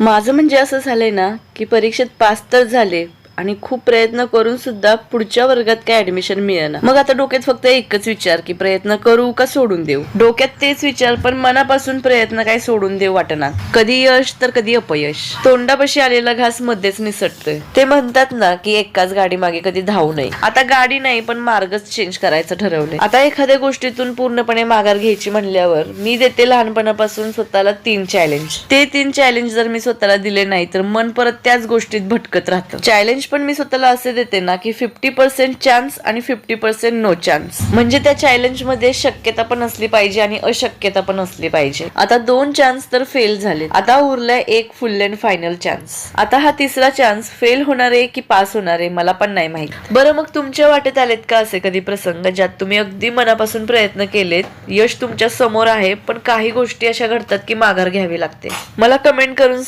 माझं म्हणजे असं झालंय ना की परीक्षेत पास तर झाले आणि खूप प्रयत्न करून सुद्धा पुढच्या वर्गात काय ऍडमिशन मिळेना. मग आता डोक्यात फक्त एकच विचार की प्रयत्न करू का सोडून देऊ? डोक्यात तेच विचार पण मनापासून प्रयत्न काय सोडून देऊ वाटणार? कधी यश तर कधी अपयश. तोंडापाशी आलेला घास मध्येच निसटतोय. ते म्हणतात ना की एकाच गाडी मागे कधी धावू नये. आता गाडी नाही पण मार्गच चेंज करायचं ठरवलंय. आता एखाद्या गोष्टीतून पूर्णपणे माघार घ्यायची म्हणल्यावर मी देते लहानपणापासून स्वतःला तीन चॅलेंज ते तीन चॅलेंज जर मी स्वतःला दिले नाही तर मन परत त्याच गोष्टीत भटकत राहतं. चॅलेंज पण मी स्वतःला असे देते ना की फिफ्टी पर्सेंट चान्स आणि फिफ्टी पर्सेंट नो चान्स म्हणजे त्या चॅलेंजमध्ये शक्यता पण असली पाहिजे आणि अशक्यता पण असली पाहिजे. आता दोन चान्स तर फेल झाले आता उरलाय एक फुल अँड फायनल चान्स आता हा तिसरा चान्स फेल होणार आहे की पास होणार आहे मला पण नाही माहीत. बरं मग तुमच्या वाटेत आलेत का असे कधी प्रसंग ज्यात तुम्ही अगदी मनापासून प्रयत्न केलेत यश तुमच्यासमोर आहे पण काही गोष्टी अशा घडतात की माघार घ्यावी लागते? मला कमेंट करून